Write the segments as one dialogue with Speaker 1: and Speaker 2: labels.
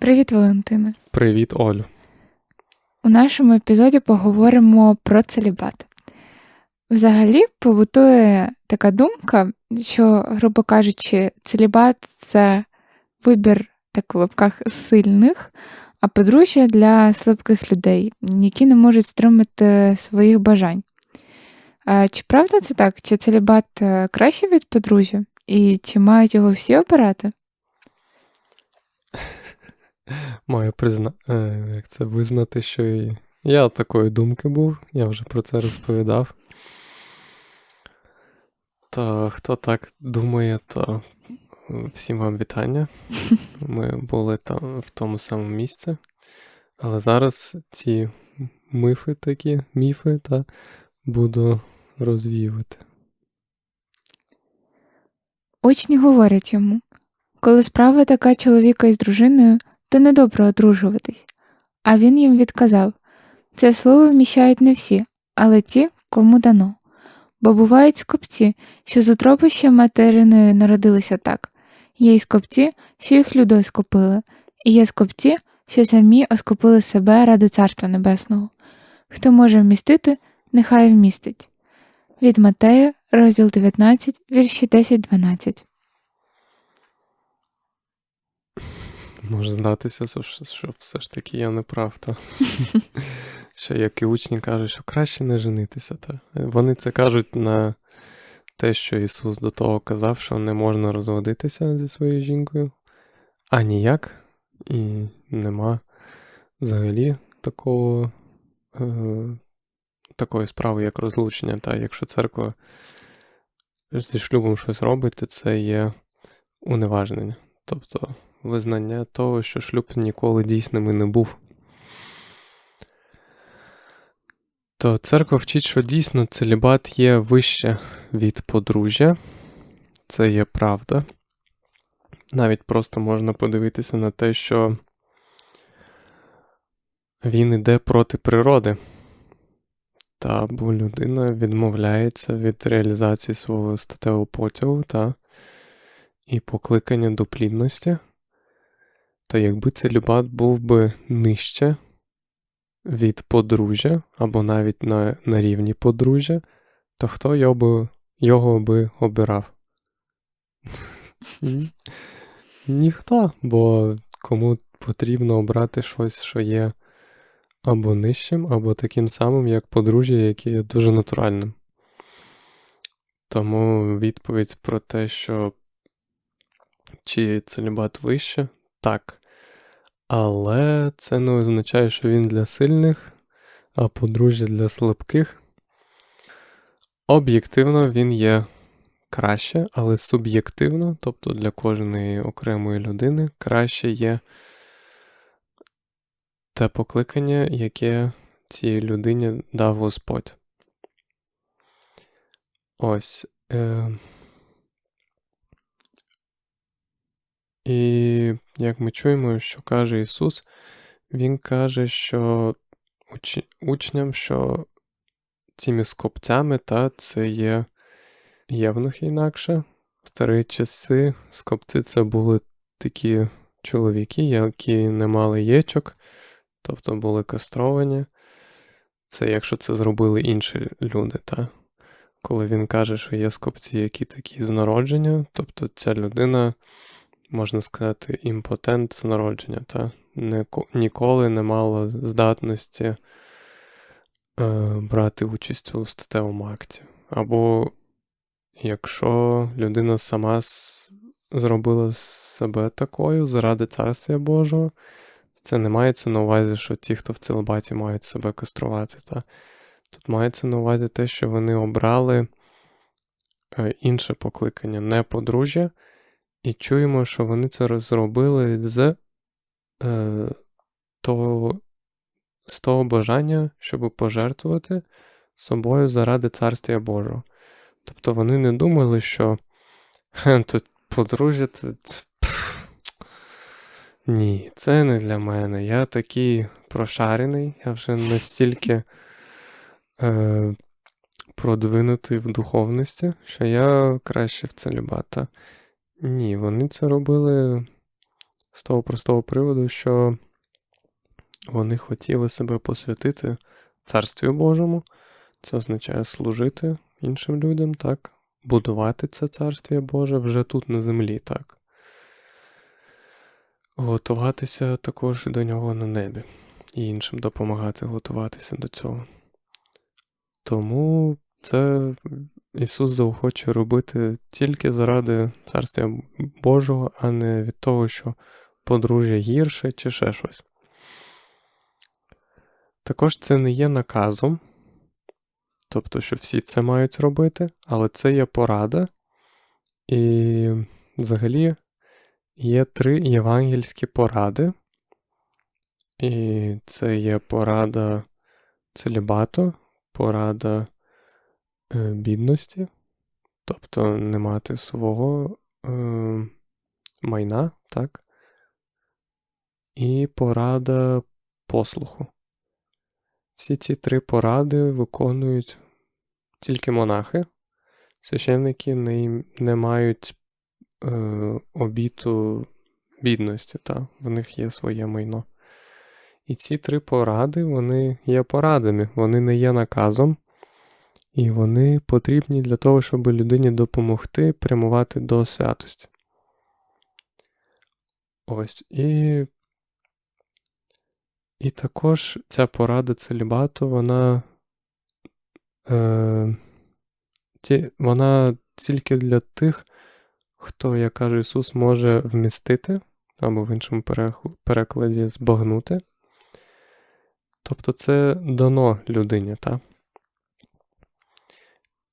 Speaker 1: Привіт, Валентина.
Speaker 2: Привіт, Олю.
Speaker 1: У нашому епізоді поговоримо про целібат. Взагалі побутує така думка, що, грубо кажучи, целібат це вибір так в лапках сильних, а подружжя для слабких людей, які не можуть стримати своїх бажань. Чи правда це так? Чи целібат е, краще від подружжя? І чи мають його всі обирати?
Speaker 2: Маю призна... е, як це визнати, що і я такої думки був, я вже про це розповідав. То хто так думає, то е, всім вам вітання. Ми були там в тому самому місці. Але зараз ці мифи такі, міфи, та буду розвіювати.
Speaker 1: Учні говорять йому, коли справа така чоловіка із дружиною, то недобре одружуватись. А він їм відказав це слово вміщають не всі, але ті, кому дано. Бо бувають скопці, що з утроби ще материною народилися так. Є й скопці, що їх люди оскопили, і є скопці, що самі оскопили себе ради Царства Небесного. Хто може вмістити, нехай вмістить. Від Матея, розділ 19, вірші 10-12.
Speaker 2: Може здатися, що, все ж таки я не прав, та? що як і учні кажуть, що краще не женитися. Та? Вони це кажуть на те, що Ісус до того казав, що не можна розводитися зі своєю жінкою, а ніяк, і нема взагалі такого, е, такої справи, як розлучення. Та якщо церква зі шлюбом щось робить, то це є уневажнення. Тобто визнання того, що шлюб ніколи дійсним і не був. То церква вчить, що дійсно целібат є вище від подружжя. Це є правда. Навіть просто можна подивитися на те, що він іде проти природи. Та бо людина відмовляється від реалізації свого статевого потягу та і покликання до плідності. Та якби целібат був би нижче від подружжя, або навіть на на рівні подружжя, то хто його би, його би обирав? Ніхто, бо кому потрібно обрати щось, що є або нижчим, або таким самим, як подружжя, яке є дуже натуральним. Тому відповідь про те, що чи целібат вище, так. Але це не означає, що він для сильних, а подружжя для слабких. Об'єктивно він є краще, але суб'єктивно, тобто для кожної окремої людини, краще є те покликання, яке цій людині дав Господь. Ось. Е... І як ми чуємо, що каже Ісус, Він каже, що уч... учням, що цими скопцями та це є євнухи інакше. В старі часи скопці це були такі чоловіки, які не мали єчок, тобто були кастровані. Це якщо це зробили інші люди, та? коли він каже, що є скопці, які такі з народження, тобто ця людина можна сказати, імпотент з народження, та ніколи не мала здатності е, брати участь у статевому акті. Або якщо людина сама зробила себе такою заради царства Божого, це не мається на увазі, що ті, хто в целебаті мають себе каструвати. Та? Тут мається на увазі те, що вони обрали е, інше покликання, не подружжя. І чуємо, що вони це зробили з е, то з того бажання, щоб пожертвувати собою заради Царствія Божого. Тобто вони не думали, що «Хе, тут подружжя. пф, Ні, це не для мене. Я такий прошарений, я вже настільки е, продвинутий в духовності, що я краще в целібата. Ні, вони це робили з того простого приводу, що вони хотіли себе посвятити Царствію Божому. Це означає служити іншим людям, так? Будувати це царствіє Боже вже тут на землі, так. Готуватися також до нього на небі, і іншим допомагати готуватися до цього. Тому це Ісус захоче робити тільки заради Царствя Божого, а не від того, що подружжя гірше чи ще щось. Також це не є наказом, тобто, що всі це мають робити, але це є порада. І взагалі є три євангельські поради. І це є порада целібату, порада бідності, тобто не мати свого е, майна, так? І порада послуху. Всі ці три поради виконують тільки монахи. Священники не, не мають е, обіту бідності, та? в них є своє майно. І ці три поради вони є порадами, вони не є наказом, і вони потрібні для того, щоб людині допомогти прямувати до святості. Ось. І і також ця порада целібату, вона, е, ті, вона тільки для тих, хто, як каже Ісус, може вмістити, або в іншому перекладі збагнути. Тобто це дано людині, так?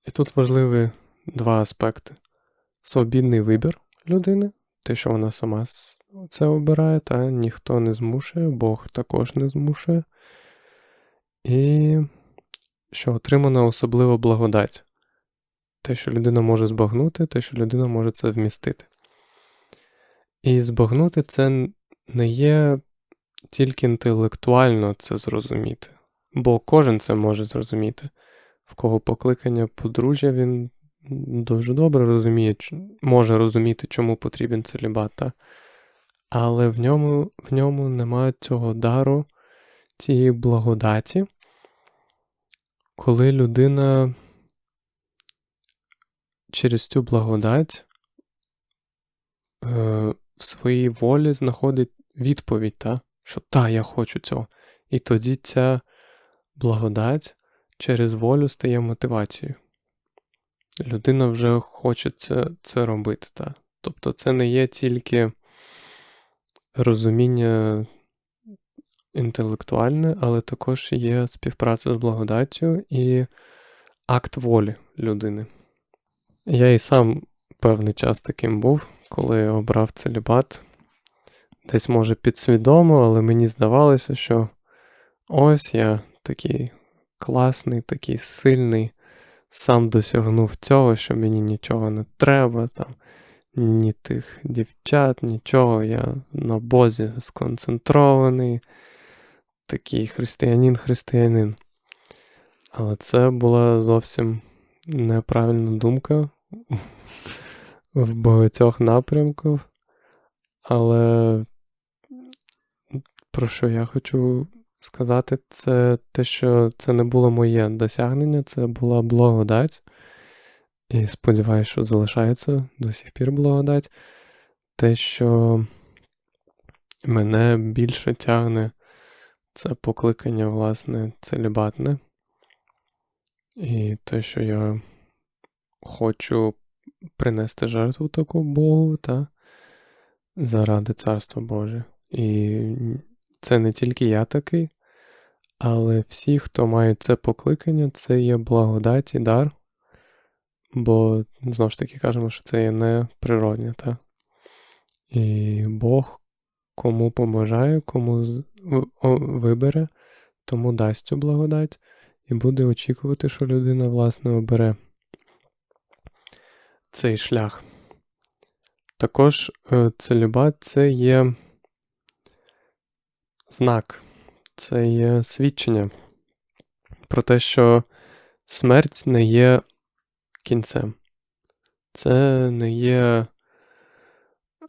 Speaker 2: І тут важливі два аспекти: свобідний вибір людини, те, що вона сама це обирає, та ніхто не змушує, Бог також не змушує. І що отримана особлива благодать. Те, що людина може збагнути, те, що людина може це вмістити. І збагнути це не є тільки інтелектуально це зрозуміти, бо кожен це може зрозуміти. В кого покликання подружжя, він дуже добре розуміє, може розуміти, чому потрібен целібат, але в ньому в ньому немає цього дару, цієї благодаті, коли людина через цю благодать е, в своїй волі знаходить відповідь, та? що та, я хочу цього. І тоді ця благодать через волю стає мотивацією. Людина вже хоче це це робити. Та? Тобто це не є тільки розуміння інтелектуальне, але також є співпраця з благодаттю і акт волі людини. Я і сам певний час таким був, коли обрав целібат. Десь, може, підсвідомо, але мені здавалося, що ось я такий класний, такий сильний, сам досягнув цього, що мені нічого не треба, там, ні тих дівчат, нічого. Я на Бозі сконцентрований, такий християнин-християнин. Але це була зовсім неправильна думка в багатьох напрямках. Але про що я хочу сказати, це те, що це не було моє досягнення, це була благодать. І сподіваюся, що залишається до сих пір благодать. Те, що мене більше тягне, це покликання, власне, целібатне. І те, що я хочу принести жертву таку Богу, та заради Царства Боже. І це не тільки я такий, але всі, хто має це покликання, це є благодать і дар. Бо, знову ж таки, кажемо, що це є не природне, та? І Бог кому побажає, кому вибере, тому дасть цю благодать і буде очікувати, що людина, власне, обере цей шлях. Також е, целібат це є знак, це є свідчення про те, що смерть не є кінцем. Це не є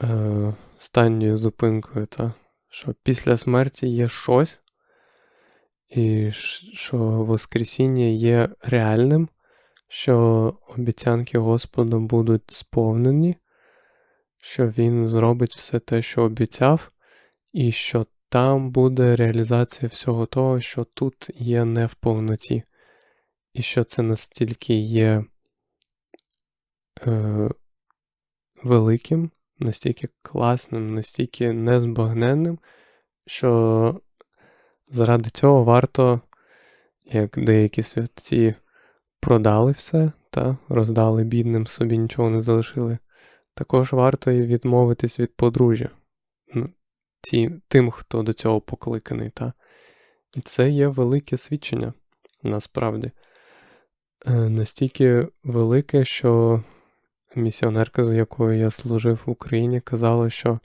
Speaker 2: е, останньою зупинкою, та? що після смерті є щось, і що Воскресіння є реальним, що обіцянки Господа будуть сповнені, що Він зробить все те, що обіцяв, і що там буде реалізація всього того, що тут є не в повноті, і що це настільки є е, великим, настільки класним, настільки незбагненним, що заради цього варто, як деякі святі продали все та роздали бідним, собі нічого не залишили. Також варто і відмовитись від подружжя ну, ті, тим, хто до цього покликаний. Та? І це є велике свідчення насправді. Е, настільки велике, що місіонерка, з якою я служив в Україні, казала, що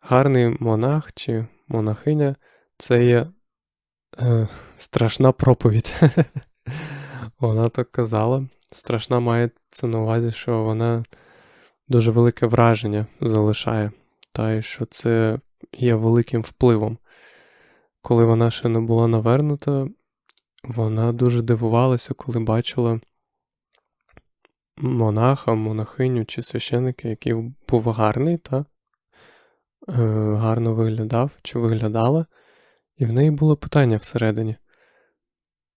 Speaker 2: гарний монах чи монахиня це є е, страшна проповідь. Вона так казала. Страшна має це на увазі, що вона дуже велике враження залишає, та й що це є великим впливом. Коли вона ще не була навернута, вона дуже дивувалася, коли бачила монаха, монахиню чи священика, який був гарний, та е, гарно виглядав чи виглядала, і в неї було питання всередині.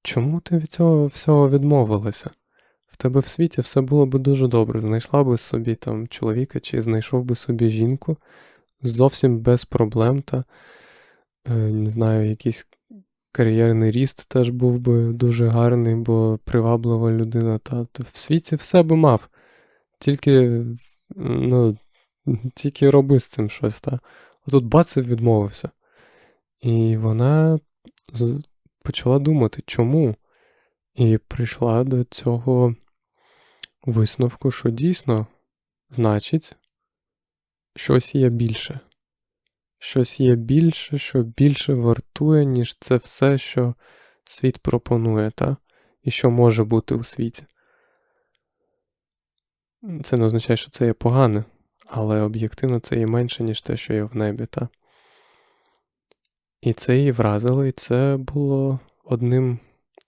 Speaker 2: Чому ти від цього всього відмовилася? В тебе в світі все було би дуже добре. Знайшла би собі там чоловіка, чи знайшов би собі жінку зовсім без проблем, та е, не знаю, якийсь кар'єрний ріст теж був би дуже гарний, бо приваблива людина. Та в світі все би мав. Тільки, ну, тільки роби з цим щось. Та. А тут бац і відмовився. І вона почала думати, чому? І прийшла до цього висновку, що дійсно, значить, щось є більше. Щось є більше, що більше вартує, ніж це все, що світ пропонує, та? і що може бути у світі. Це не означає, що це є погане, але об'єктивно це є менше, ніж те, що є в небі. Та? І це її вразило, і це було одним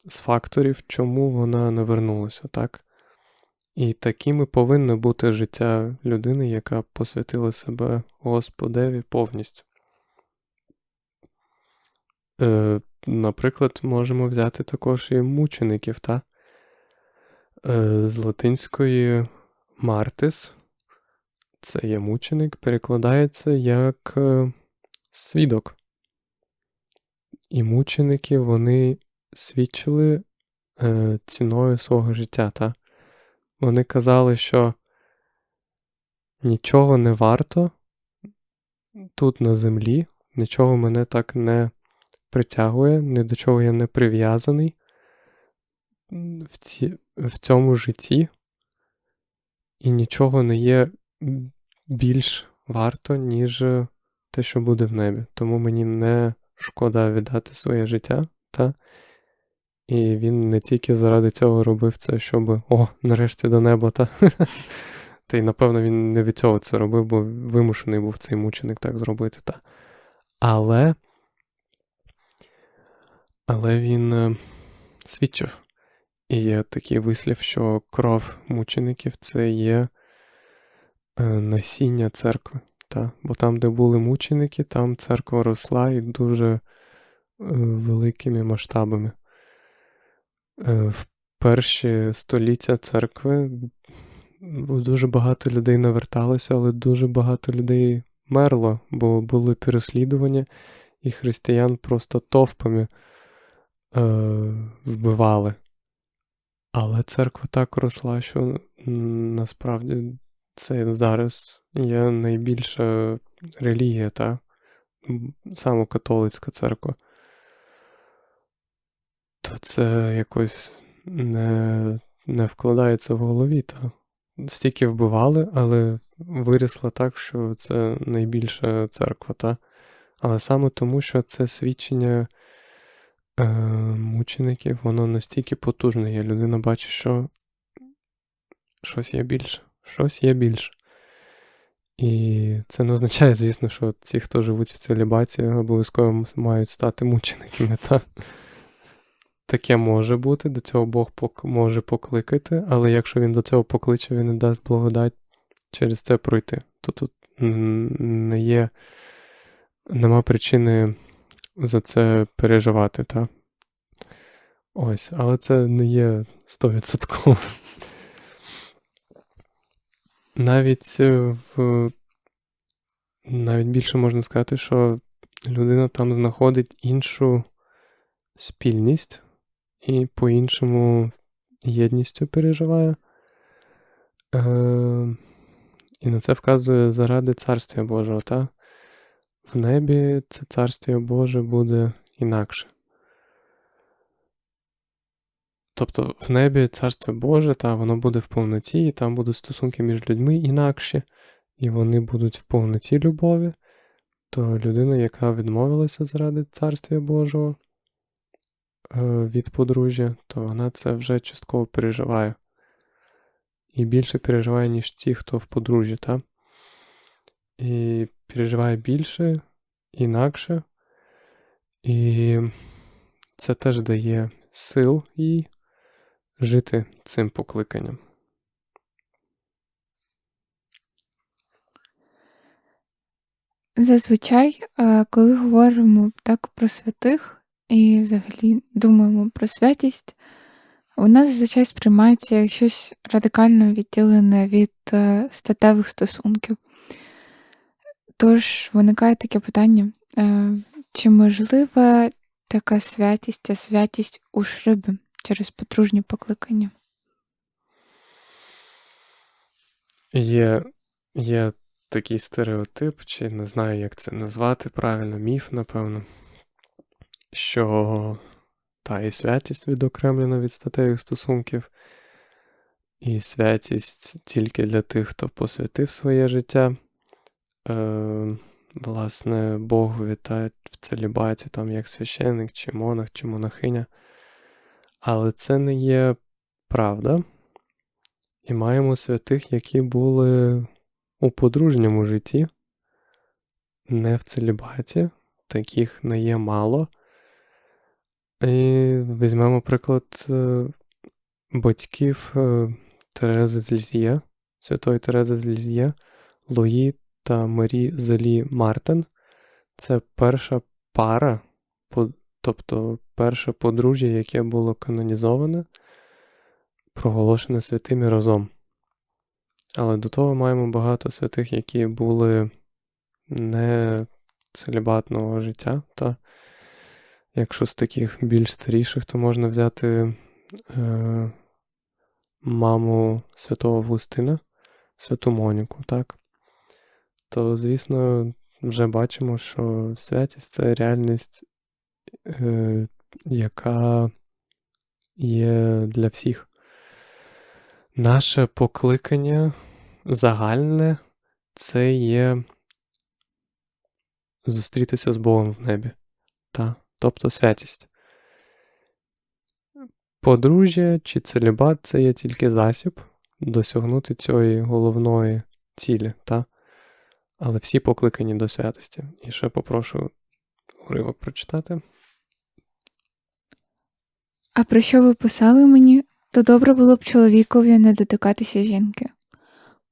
Speaker 2: з факторів, чому вона не вернулася, так? І таким і повинно бути життя людини, яка посвятила себе Господеві повністю. Е, наприклад, можемо взяти також і мучеників, та? Е, з латинської Мартис, це є мученик, перекладається як е, свідок. І мученики вони свідчили е, ціною свого життя. Та? Вони казали, що нічого не варто тут на землі, нічого мене так не притягує, ні до чого я не прив'язаний в, ці, в цьому житті, і нічого не є більш варто, ніж те, що буде в небі. Тому мені не шкода віддати своє життя, та? І він не тільки заради цього робив це, щоб о, нарешті до неба, та. Та й, напевно, він не від цього це робив, бо вимушений був цей мученик так зробити. Та. Але але він е, свідчив. І є такий вислів, що кров мучеників це є е, насіння церкви. Та? Бо там, де були мученики, там церква росла і дуже е, великими масштабами. Е, в перші століття церкви дуже багато людей наверталося, але дуже багато людей мерло, бо були переслідування, і християн просто товпами е, вбивали. Але церква так росла, що насправді це зараз є найбільша релігія та, саме католицька церква, це якось не, не вкладається в голові. Та. Стільки вбивали, але вирісло так, що це найбільша церква. Та. Але саме тому, що це свідчення е, мучеників, воно настільки потужне є. Людина бачить, що щось є більше, щось є більше. І це не означає, звісно, що ті, хто живуть в целібаті, обов'язково мають стати мучениками. Та? Таке може бути, до цього Бог може покликати, але якщо він до цього покличе, він не дасть благодать через це пройти. То тут не є, нема причини за це переживати, та? Ось, але це не є 100%. Навіть е, в навіть більше можна сказати, що людина там знаходить іншу спільність і по-іншому єдністю переживає. Е, і на це вказує заради Царствя Божого, та? В небі це Царствіє Боже буде інакше. Тобто в небі Царство Боже, та воно буде в повноті, і там будуть стосунки між людьми інакші, і вони будуть в повноті любові, то людина, яка відмовилася заради Царства Божого від подружжя, то вона це вже частково переживає. І більше переживає, ніж ті, хто в подружжі, та? І переживає більше, інакше. І це теж дає сил їй жити цим покликанням.
Speaker 1: Зазвичай, е, коли говоримо так про святих і взагалі думаємо про святість, у нас зазвичай сприймається як щось радикально відділене від е, статевих стосунків. Тож виникає таке питання, е, чи можлива така святість, ця святість у шлюбі через подружнє покликання?
Speaker 2: Є, є такий стереотип, чи не знаю, як це назвати правильно, міф, напевно, що та і святість відокремлена від статевих стосунків, і святість тільки для тих, хто посвятив своє життя. Е, власне, Богу вітають в целібаті, там як священник, чи монах, чи монахиня. Але це не є правда. І маємо святих, які були у подружньому житті, не в целібаті, таких не є мало. І візьмемо приклад е, батьків е, Терези з святої Терези з Ліз'є, Луї та Марі Зелі Мартен. Це перша пара, тобто перше подружжя, яке було канонізоване, проголошене святими разом. Але до того маємо багато святих, які були не целібатного життя. Та якщо з таких більш старіших, то можна взяти е, маму святого Августина, святу Моніку, так? То, звісно, вже бачимо, що святість це реальність, е, яка є для всіх. Наше покликання загальне це є зустрітися з Богом в небі, та, тобто святість. Подружжя чи целібат це є тільки засіб досягнути цієї головної цілі, та? але всі покликані до святості. І ще попрошу уривок прочитати.
Speaker 1: А про що ви писали мені, то добре було б чоловікові не дотикатися жінки.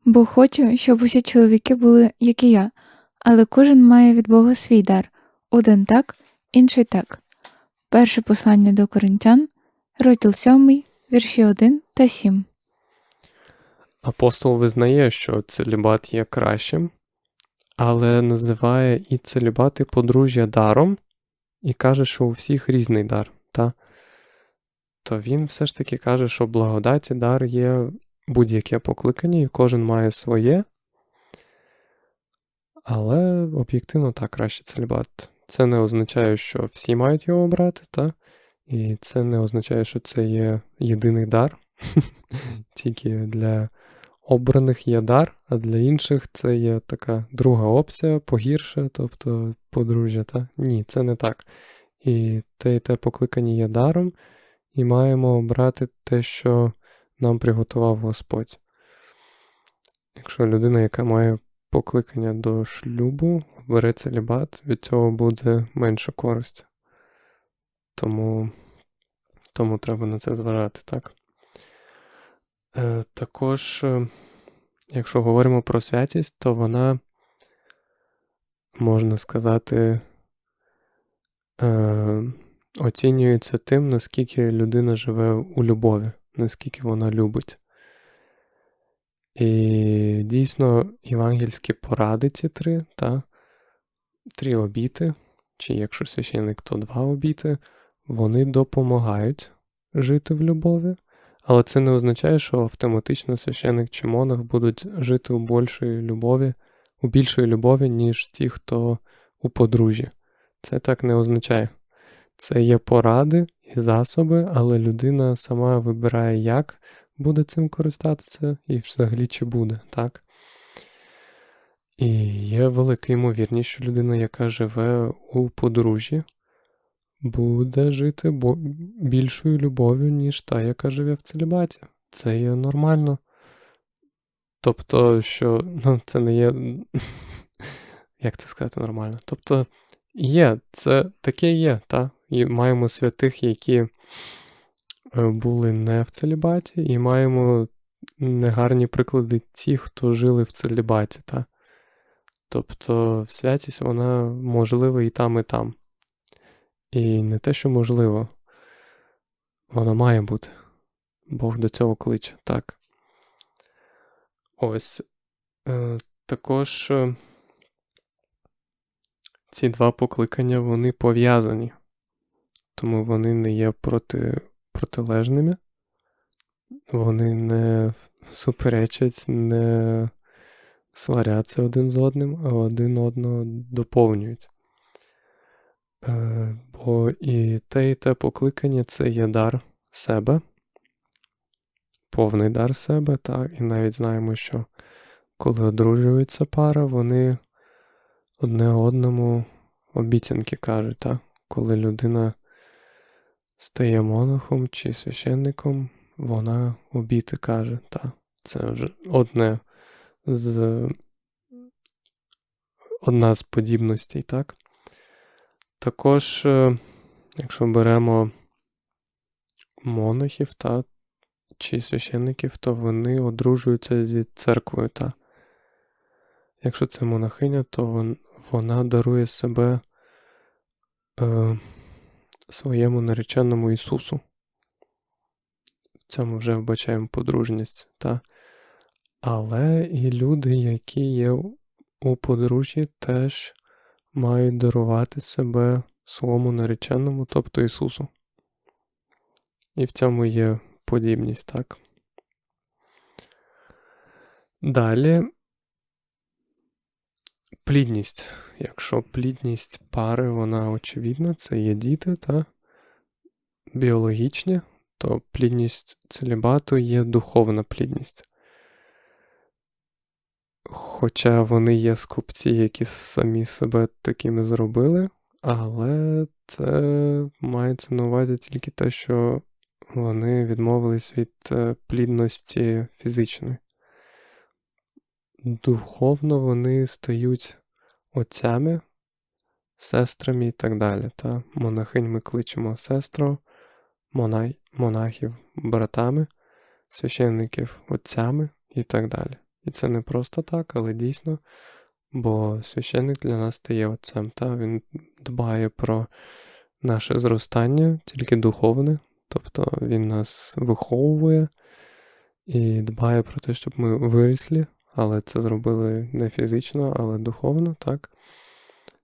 Speaker 1: Бо хочу, щоб усі чоловіки були, як і я, але кожен має від Бога свій дар один так, інший так. Перше послання до коринтян, розділ 7, вірші 1 та 7.
Speaker 2: Апостол визнає, що целібат є кращим, але називає і целібат, і подружжя даром, і каже, що у всіх різний дар. Та? То він все ж таки каже, що благодаті дар є будь-яке покликання, і кожен має своє. Але об'єктивно так краще целібат. Це не означає, що всі мають його обрати, та? і це не означає, що це є єдиний дар. Тільки для обраних є дар, а для інших це є така друга опція, погірше, тобто подружжя. Та? Ні, це не так. І те і те покликані є даром, і маємо обрати те, що нам приготував Господь. Якщо людина, яка має покликання до шлюбу, бере целібат, від цього буде менша користь. Тому, тому треба на це зважати, так? Е, також, е, якщо говоримо про святість, то вона, можна сказати, е, оцінюється тим, наскільки людина живе у любові, наскільки вона любить. І дійсно євангельські поради ці три, та, три обіти, чи якщо священник, то два обіти, вони допомагають жити в любові, але це не означає, що автоматично священник чи монах будуть жити у більшої любові, у більшої любові, ніж ті, хто у подружжі. Це так не означає. Це є поради і засоби, але людина сама вибирає, як буде цим користатися, і взагалі чи буде, так? І є велика ймовірність, що людина, яка живе у подружжі, буде жити більшою любов'ю, ніж та, яка живе в целібаті. Це є нормально. Тобто, що ну, це не є. Як це сказати нормально? Тобто, є, це таке є, та? І маємо святих, які були не в целібаті, і маємо негарні приклади тих, хто жили в целібаті, та? Тобто, святість, вона можлива і там, і там. І не те, що можливо, вона має бути. Бог до цього кличе, так. Ось. Е, також е, ці два покликання вони пов'язані, тому вони не є проти, протилежними, вони не суперечать, не сваряться один з одним, а один одного доповнюють. Е, бо і те, і те покликання це є дар себе, повний дар себе, так, і навіть знаємо, що коли одружується пара, вони одне одному обіцянки кажуть, так? коли людина стає монахом чи священником, вона обіти каже, так. Це вже одне з одна з подібностей, так? Також, е, якщо беремо монахів та, чи священників, то вони одружуються зі церквою. Та. Якщо це монахиня, то вона дарує себе е, своєму нареченому Ісусу. В цьому вже вбачаємо подружність. Та. Але і люди, які є у подружжі, теж мають дарувати себе своєму нареченому, тобто Ісусу. І в цьому є подібність, так. Далі плідність. Якщо плідність пари, вона очевидна, це є діти та біологічні, то плідність целібату є духовна плідність. Хоча вони є скупці, які самі себе такими зробили, але це мається на увазі тільки те, що вони відмовились від плідності фізичної. Духовно вони стають отцями, сестрами і так далі. Та Монахинь ми кличемо сестру, монах, монахів братами, священників отцями і так далі. І це не просто так, але дійсно, бо священник для нас стає отцем, та він дбає про наше зростання, тільки духовне, тобто він нас виховує і дбає про те, щоб ми вирісли, але це зробили не фізично, але духовно, так?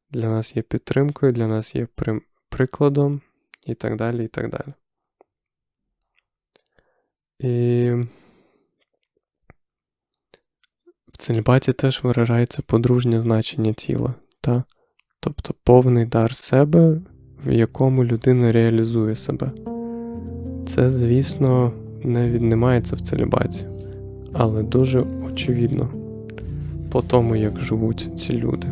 Speaker 2: Для нас є підтримкою, для нас є при... прикладом і так далі, і так далі. І в целібаті теж виражається подружнє значення тіла, та? тобто повний дар себе, в якому людина реалізує себе. Це, звісно, не віднімається в целібаті, але дуже очевидно по тому, як живуть ці люди.